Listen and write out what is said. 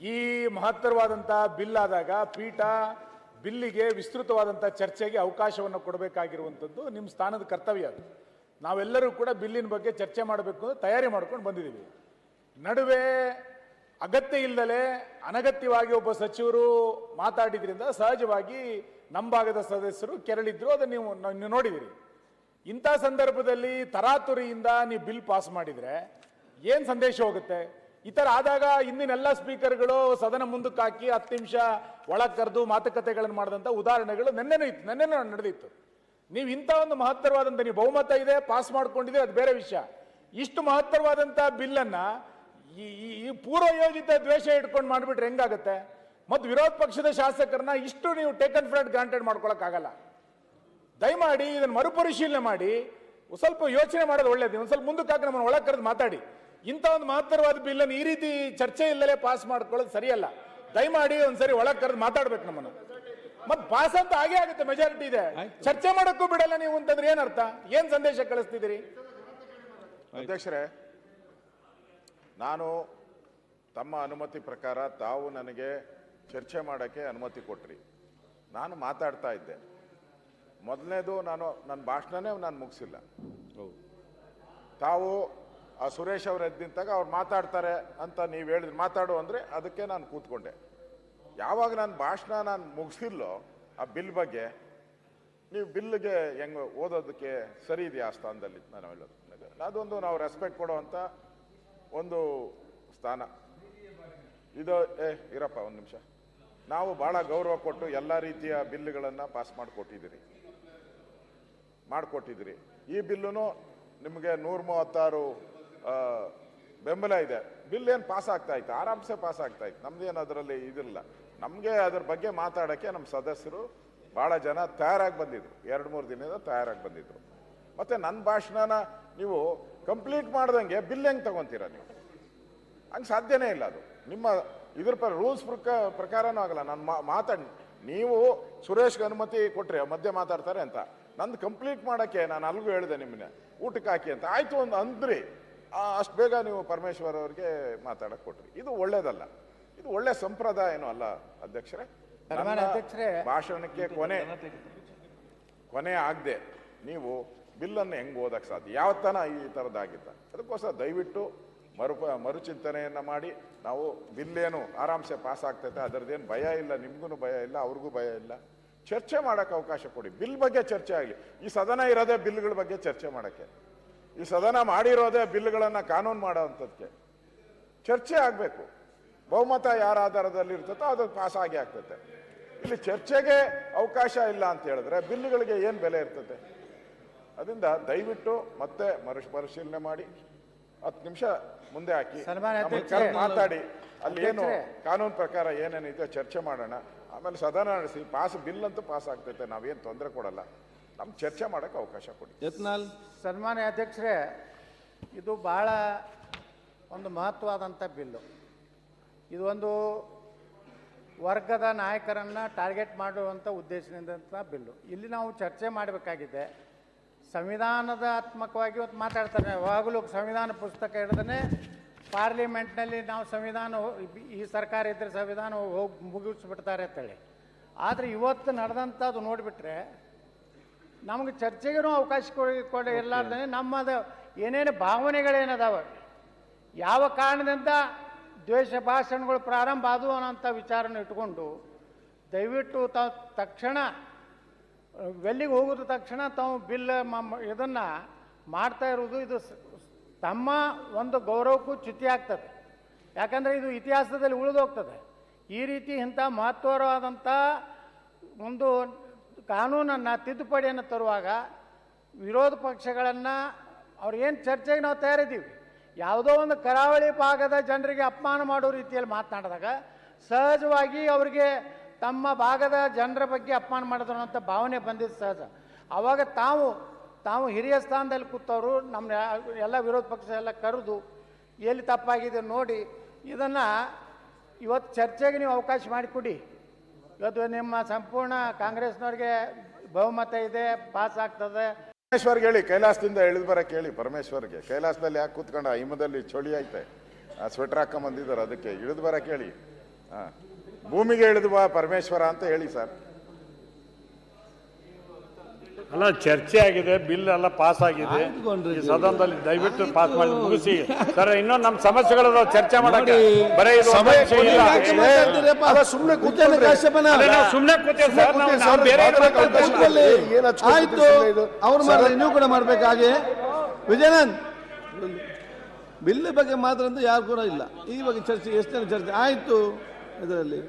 ಈ ಮಹತ್ತರವಾದಂಥ ಬಿಲ್ ಆದಾಗ ಪೀಠ ಬಿಲ್ಲಿಗೆ ವಿಸ್ತೃತವಾದಂಥ ಚರ್ಚೆಗೆ ಅವಕಾಶವನ್ನು ಕೊಡಬೇಕಾಗಿರುವಂಥದ್ದು ನಿಮ್ಮ ಸ್ಥಾನದ ಕರ್ತವ್ಯ ಅದು. ನಾವೆಲ್ಲರೂ ಕೂಡ ಬಿಲ್ಲಿನ ಬಗ್ಗೆ ಚರ್ಚೆ ಮಾಡಬೇಕು ಅಂತ ತಯಾರಿ ಮಾಡ್ಕೊಂಡು ಬಂದಿದ್ದೀವಿ. ನಡುವೆ ಅಗತ್ಯ ಇಲ್ಲದಲೇ ಅನಗತ್ಯವಾಗಿ ಒಬ್ಬ ಸಚಿವರು ಮಾತಾಡಿದ್ರಿಂದ ಸಹಜವಾಗಿ ನಮ್ಮ ಭಾಗದ ಸದಸ್ಯರು ಕೆರಳಿದ್ರು, ಅದನ್ನು ನೀವು ನೀವು ನೋಡಿದಿರಿ. ಇಂಥ ಸಂದರ್ಭದಲ್ಲಿ ತರಾತುರಿಯಿಂದ ನೀವು ಬಿಲ್ ಪಾಸ್ ಮಾಡಿದರೆ ಏನು ಸಂದೇಶ ಹೋಗುತ್ತೆ? ಈ ಥರ ಆದಾಗ ಇಂದಿನೆಲ್ಲ ಸ್ಪೀಕರ್ಗಳು ಸದನ ಮುಂದಕ್ಕೆ ಹಾಕಿ ಹತ್ತು ನಿಮಿಷ ಒಳಗೆ ಕರೆದು ಮಾತುಕತೆಗಳನ್ನು ಮಾಡಿದಂಥ ಉದಾಹರಣೆಗಳು ನೆನ್ನೆನೂ ಇತ್ತು, ನೆನ್ನೆನೂ ನಡೆದಿತ್ತು. ನೀವು ಇಂಥ ಒಂದು ಮಹತ್ತರವಾದಂಥ, ನೀವು ಬಹುಮತ ಇದೆ, ಪಾಸ್ ಮಾಡ್ಕೊಂಡಿದೆ, ಅದು ಬೇರೆ ವಿಷಯ. ಇಷ್ಟು ಮಹತ್ತರವಾದಂಥ ಬಿಲ್ಲನ್ನು ಈ, ಈ- ಈ ಪೂರ್ವ ಯೋಜಿತ ದ್ವೇಷ ಇಟ್ಕೊಂಡು ಮಾಡಿಬಿಟ್ರೆ ಹೆಂಗಾಗುತ್ತೆ? ಮತ್ತು ವಿರೋಧ ಪಕ್ಷದ ಶಾಸಕರನ್ನ ಇಷ್ಟು ನೀವು ಟೇಕನ್ ಫ್ರಾಡ್ ಗ್ರಾಂಟೆಡ್ ಮಾಡ್ಕೊಳಕ್ಕಾಗಲ್ಲ. ದಯಮಾಡಿ ಇದನ್ನು ಮರುಪರಿಶೀಲನೆ ಮಾಡಿ, ಸ್ವಲ್ಪ ಯೋಚನೆ ಮಾಡೋದು ಒಳ್ಳೇದು, ಒಂದು ಸ್ವಲ್ಪ ಮುಂದಕ್ಕೆ ಹಾಕಿ ನಮ್ಮನ್ನು ಒಳಗೆ ಕರೆದು ಮಾತಾಡಿ. ಇಂಥ ಒಂದು ಮಹತ್ತರವಾದ ಬಿಲ್ಲನ್ನು ಈ ರೀತಿ ಚರ್ಚೆ ಇಲ್ಲದೇ ಪಾಸ್ ಮಾಡ್ಕೊಳ್ಳೋದು ಸರಿಯಲ್ಲ. ದಯಮಾಡಿ ಒಂದ್ಸರಿ ಒಳಗೆ ಕರೆದು ಮಾತಾಡ್ಬೇಕು ನಮ್ಮನ್ನು. ಮತ್ತೆ ಪಾಸ್ ಅಂತ ಹಾಗೆ ಆಗುತ್ತೆ ಮೆಜಾರಿಟಿ ಇದೆ. ಚರ್ಚೆ ಮಾಡೋಕ್ಕೂ ಬಿಡಲ್ಲ ನೀವು ಅಂತಂದ್ರೆ ಏನರ್ಥ ಏನ್ ಸಂದೇಶ ಕಳಿಸ್ತಿದ್ದೀರಿ? ಅಧ್ಯಕ್ಷರೇ ನಾನು ತಮ್ಮ ಅನುಮತಿ ಪ್ರಕಾರ ತಾವು ನನಗೆ ಚರ್ಚೆ ಮಾಡೋಕ್ಕೆ ಅನುಮತಿ ಕೊಟ್ರಿ. ನಾನು ಮಾತಾಡ್ತಾ ಇದ್ದೆ. ಮೊದಲನೇದು ನಾನು ನನ್ನ ಭಾಷಣನೇ ನಾನು ಮುಗಿಸಿಲ್ಲ. ತಾವು ಆ ಸುರೇಶ್ ಅವರು ಎದ್ದು ನಿಂತಾಗ ಅವ್ರು ಮಾತಾಡ್ತಾರೆ ಅಂತ ನೀವು ಹೇಳಿದ್ರಿ ಮಾತಾಡು ಅಂದರೆ ಅದಕ್ಕೆ ನಾನು ಕೂತ್ಕೊಂಡೆ. ಯಾವಾಗ ನಾನು ಭಾಷಣ ನಾನು ಮುಗಿಸಿಲ್ಲೋ ಆ ಬಿಲ್ ಬಗ್ಗೆ, ನೀವು ಬಿಲ್ಗೆ ಹೆಂಗೆ ಓದೋದಕ್ಕೆ ಸರಿ ಇದೆಯಾ ಆ ಸ್ಥಾನದಲ್ಲಿ? ನಾನು ಅದೊಂದು ನಾವು ರೆಸ್ಪೆಕ್ಟ್ ಕೊಡುವಂಥ ಒಂದು ಸ್ಥಾನ. ಇದು, ಏ, ಇರಪ್ಪ ಒಂದು ನಿಮಿಷ. ನಾವು ಭಾಳ ಗೌರವ ಕೊಟ್ಟು ಎಲ್ಲ ರೀತಿಯ ಬಿಲ್ಗಳನ್ನು ಪಾಸ್ ಮಾಡಿಕೊಟ್ಟಿದ್ದೀರಿ. ಮಾಡಿಕೊಟ್ಟಿದ್ದೀರಿ. ಈ ಬಿಲ್ಲುನು ನಿಮಗೆ ನೂರ ಮೂವತ್ತಾರು ಬೆಂಬಲ ಇದೆ. ಬಿಲ್ ಏನು ಪಾಸ್ ಆಗ್ತಾ ಇತ್ತು? ಆರಾಮ್ಸೆ ಪಾಸ್ ಆಗ್ತಾ ಇತ್ತು. ನಮ್ದೇನು ಅದರಲ್ಲಿ ಇದಿಲ್ಲ. ನಮಗೆ ಅದ್ರ ಬಗ್ಗೆ ಮಾತಾಡೋಕ್ಕೆ ನಮ್ಮ ಸದಸ್ಯರು ಭಾಳ ಜನ ತಯಾರಾಗಿ ಬಂದಿದ್ರು. ಎರಡು ಮೂರು ದಿನದ ತಯಾರಾಗಿ ಬಂದಿದ್ರು. ಮತ್ತು ನನ್ನ ಭಾಷಣನ ನೀವು ಕಂಪ್ಲೀಟ್ ಮಾಡ್ದಂಗೆ ಬಿಲ್ ಹೆಂಗೆ ತಗೊಂತೀರ ನೀವು? ಹಂಗೆ ಸಾಧ್ಯನೇ ಇಲ್ಲ ಅದು. ನಿಮ್ಮ ಇದ್ರ ಪರ ರೂಲ್ಸ್ ಪ್ರಕ, ಪ್ರಕಾರನೂ ಆಗಲ್ಲ. ನಾನು ಮಾತಾಡಿ ನೀವು ಸುರೇಶ್ಗೆ ಅನುಮತಿ ಕೊಟ್ಟರೆ ಮಧ್ಯೆ ಮಾತಾಡ್ತಾರೆ ಅಂತ. ನಂದು ಕಂಪ್ಲೀಟ್ ಮಾಡೋಕ್ಕೆ ನಾನು ಅಲ್ಗೂ ಹೇಳಿದೆ ನಿಮ್ಮನ್ನ ಊಟಕ್ಕೆ ಹಾಕಿ ಅಂತ. ಆಯಿತು ಒಂದು ಅಂದ್ರಿ ಅಷ್ಟು ಬೇಗ ನೀವು ಪರಮೇಶ್ವರ್ ಅವ್ರಿಗೆ ಮಾತಾಡಕ್ಕೆ ಕೊಟ್ರಿ. ಇದು ಒಳ್ಳೇದಲ್ಲ. ಇದು ಒಳ್ಳೆ ಸಂಪ್ರದಾಯ ಸಂಪ್ರದಾಯನೂ ಅಲ್ಲ ಅಧ್ಯಕ್ಷರೇ. ಭಾಷಣಕ್ಕೆ ಕೊನೆ ಕೊನೆ ಆಗದೆ ನೀವು ಬಿಲ್ಲನ್ನು ಹೆಂಗೆ ಓದಕ್ಕೆ ಸಾಧ್ಯ? ಯಾವತ್ತನ ಈ ಥರದ್ದಾಗಿದ್ದ ಅದಕ್ಕೋಸ್ಕರ ದಯವಿಟ್ಟು ಮರು ಮರುಚಿಂತನೆಯನ್ನು ಮಾಡಿ. ನಾವು ಬಿಲ್ಲೇನು ಆರಾಮ್ಸೆ ಪಾಸ್ ಆಗ್ತೈತೆ ಅದರದ್ದೇನು ಭಯ ಇಲ್ಲ ನಿಮ್ಗೂ ಭಯ ಇಲ್ಲ ಅವ್ರಿಗೂ ಭಯ ಇಲ್ಲ. ಚರ್ಚೆ ಮಾಡೋಕ್ಕೆ ಅವಕಾಶ ಕೊಡಿ. ಬಿಲ್ ಬಗ್ಗೆ ಚರ್ಚೆ ಆಗಲಿ. ಈ ಸದನ ಇರೋದೇ ಬಿಲ್ಗಳ ಬಗ್ಗೆ ಚರ್ಚೆ ಮಾಡೋಕ್ಕೆ. ಈ ಸದನ ಮಾಡಿರೋದೇ ಬಿಲ್ಗಳನ್ನು ಕಾನೂನು ಮಾಡೋವಂಥದ್ದಕ್ಕೆ ಚರ್ಚೆ ಆಗಬೇಕು. ಬಹುಮತ ಯಾರ ಆಧಾರದಲ್ಲಿ ಇರ್ತದೋ ಅದು ಪಾಸ್ ಆಗಿ ಆಗ್ತದೆ ಇಲ್ಲಿ ಚರ್ಚೆಗೆ ಅವಕಾಶ ಇಲ್ಲ ಅಂತ ಹೇಳಿದ್ರೆ ಬಿಲ್ಲುಗಳಿಗೆ ಏನು ಬೆಲೆ ಇರ್ತದೆ ಅದರಿಂದ ದಯವಿಟ್ಟು ಮತ್ತೆ ಮರು ಪರಿಶೀಲನೆ ಮಾಡಿ. ಹತ್ತು ನಿಮಿಷ ಮುಂದೆ ಹಾಕಿ. ಮಾತಾಡಿ. ಅಲ್ಲಿ ಏನು. ಕಾನೂನು ಪ್ರಕಾರ ಏನೇನಿದೆ ಚರ್ಚೆ ಮಾಡೋಣ. ಆಮೇಲೆ ಸದನ ನಡೆಸಿ ಪಾಸ್ ಬಿಲ್ ಅಂತೂ ಪಾಸ್ ಆಗ್ತೈತೆ. ನಾವೇನು ತೊಂದರೆ ಕೊಡಲ್ಲ. ನಮ್ಗೆ ಚರ್ಚೆ ಮಾಡೋಕ್ಕೆ ಅವಕಾಶ ಕೊಡಿ. ಯತ್ನಾಲ್. ಸನ್ಮಾನ್ಯ ಅಧ್ಯಕ್ಷರೇ ಇದು ಬಹಳ ಒಂದು ಮಹತ್ವವಾದಂಥ ಬಿಲ್ಲು. ಇದು ಒಂದು ವರ್ಗದ ನಾಯಕರನ್ನು ಟಾರ್ಗೆಟ್ ಮಾಡುವಂಥ ಉದ್ದೇಶದಿಂದ ಬಿಲ್ಲು. ಇಲ್ಲಿ ನಾವು ಚರ್ಚೆ ಮಾಡಬೇಕಾಗಿದೆ ಸಂವಿಧಾನದಾತ್ಮಕವಾಗಿ ಇವತ್ತು ಮಾತಾಡ್ತಾರೆ. ಯಾವಾಗಲೂ ಸಂವಿಧಾನ ಪುಸ್ತಕ ಹಿಡ್ದೇ ಪಾರ್ಲಿಮೆಂಟ್ನಲ್ಲಿ ನಾವು ಸಂವಿಧಾನ ಈ ಸರ್ಕಾರ ಇದ್ದರೆ ಸಂವಿಧಾನ ಹೋಗಿ ಮುಗಿಸ್ಬಿಡ್ತಾರೆ ಅಂತೇಳಿ. ಆದರೆ ಇವತ್ತು ನಡೆದಂಥದ್ದು ನೋಡಿಬಿಟ್ರೆ ನಮಗೆ ಚರ್ಚೆಗೂ ಅವಕಾಶ ಕೊಡಿ ಕೊಡ ಇರಲಾರ್ದೇ ನಮ್ಮದು ಏನೇನು ಭಾವನೆಗಳೇನದಾವ? ಯಾವ ಕಾರಣದಿಂದ ದ್ವೇಷ ಭಾಷಣಗಳು ಪ್ರಾರಂಭ ಆದವು ಅನ್ನೋಂಥ ವಿಚಾರನ ಇಟ್ಕೊಂಡು ದಯವಿಟ್ಟು ತ ತಕ್ಷಣ ವೆಲ್ಲಿಗೆ ಹೋಗಿದ ತಕ್ಷಣ ತಾವು ಬಿಲ್ ಇದನ್ನು ಮಾಡ್ತಾ ಇರೋದು ಇದು ತಮ್ಮ ಒಂದು ಗೌರವಕ್ಕೂ ಚ್ಯುತಿ ಆಗ್ತದೆ. ಯಾಕಂದರೆ ಇದು ಇತಿಹಾಸದಲ್ಲಿ ಉಳಿದೋಗ್ತದೆ. ಈ ರೀತಿ ಇಂಥ ಮಹತ್ವರವಾದಂಥ ಒಂದು ಕಾನೂನನ್ನು ತಿದ್ದುಪಡಿಯನ್ನು ತರುವಾಗ ವಿರೋಧ ಪಕ್ಷಗಳನ್ನು ಅವ್ರಿಗೇನು ಚರ್ಚೆಗೆ ನಾವು ತಯಾರಿದ್ದೀವಿ? ಯಾವುದೋ ಒಂದು ಕರಾವಳಿ ಭಾಗದ ಜನರಿಗೆ ಅಪಮಾನ ಮಾಡೋ ರೀತಿಯಲ್ಲಿ ಮಾತನಾಡಿದಾಗ ಸಹಜವಾಗಿ ಅವರಿಗೆ ತಮ್ಮ ಭಾಗದ ಜನರ ಬಗ್ಗೆ ಅಪಮಾನ ಮಾಡಿದ್ರು ಅನ್ನೋಂಥ ಭಾವನೆ ಬಂದಿದ್ದು ಸಹಜ. ಆವಾಗ ತಾವು ತಾವು ಹಿರಿಯ ಸ್ಥಾನದಲ್ಲಿ ಕೂತವರು ನಮ್ಮ ಎಲ್ಲ ವಿರೋಧ ಪಕ್ಷ ಎಲ್ಲ ಕರೆದು ಎಲ್ಲಿ ತಪ್ಪಾಗಿದೆ ನೋಡಿ, ಇದನ್ನು ಇವತ್ತು ಚರ್ಚೆಗೆ ನೀವು ಅವಕಾಶ ಮಾಡಿಕೊಡಿ. ಇವತ್ತು ನಿಮ್ಮ ಸಂಪೂರ್ಣ ಕಾಂಗ್ರೆಸ್ನವ್ರಿಗೆ ಬಹುಮತ ಇದೆ, ಪಾಸ್ ಆಗ್ತದೆ. ಪರಮೇಶ್ವರ್ಗೆ ಹೇಳಿ ಕೈಲಾಸದಿಂದ ಇಳಿದು ಬರಕ್ಕೆ ಹೇಳಿ ಪರಮೇಶ್ವರ್ಗೆ. ಕೈಲಾಸದಲ್ಲಿ ಯಾಕೆ ಕೂತ್ಕೊಂಡ? ಹಿಮದಲ್ಲಿ ಚಳಿ ಐತೆ. ಆ ಸ್ವೆಟರ್ ಹಾಕೊಂಬಂದಿದ್ದಾರೆ ಅದಕ್ಕೆ ಇಳಿದು ಬರಕ್ಕೆ ಹೇಳಿ ಹಾ. ಭೂಮಿಗೆ ಇಳಿದು ಬಾ ಪರಮೇಶ್ವರ ಅಂತ ಹೇಳಿ ಸರ್. ಅಲ್ಲ ಚರ್ಚೆ ಆಗಿದೆ ಬಿಲ್ ಎಲ್ಲ ಪಾಸ್ ಆಗಿದೆ. ಈ ಸದನದಲ್ಲಿ ದಯವಿಟ್ಟು ಪಾಸ್ ಮಾಡಿ ಮುಗಿಸಿ. ಸರ್ ಇನ್ನೊಂದು ನಮ್ಮ ಸಮಸ್ಯೆಗಳು ಚರ್ಚೆ ಮಾಡಕ್ಕೆ ಬರೀ ಇದು ಒಂದು ಸಮಯ ವಿಷಯ ಇಲ್ಲ. ಸುಮ್ನೆ ಉಜ್ಜನ ಕೂತ್ಕೊಳ್ರಿ. ಕಾಶ್ಯಪನ. ಅದೇ ನಾವು ಸುಮ್ನೆ ಕೂತೀವಿ ಸರ್ ನಾವು- ಕೂತೀವಿ ನಾವು ಬೇರೆ ಮಾತಾಡ್ತಾ. ಕೂತ್ಕೊಳ್ಳಿ. ಏನ್ ಆಯ್ತು ಇದು? ಅವ್ರು ಮಾಡ್ರಿ ನೀವು ಕೂಡ ಮಾಡ್ಬೇಕಾಗೆ ವಿಜಯನಂದ್ ಬಿಲ್ ಬಗ್ಗೆ ಮಾತ್ರ ಅಂತ ಯಾರು ಕೂಡ ಇಲ್ಲ. ಈ ಬಗ್ಗೆ ಚರ್ಚೆ ಎಷ್ಟು ಜನ ಚರ್ಚೆ? ಆಯ್ತು ಇದರಲ್ಲಿ.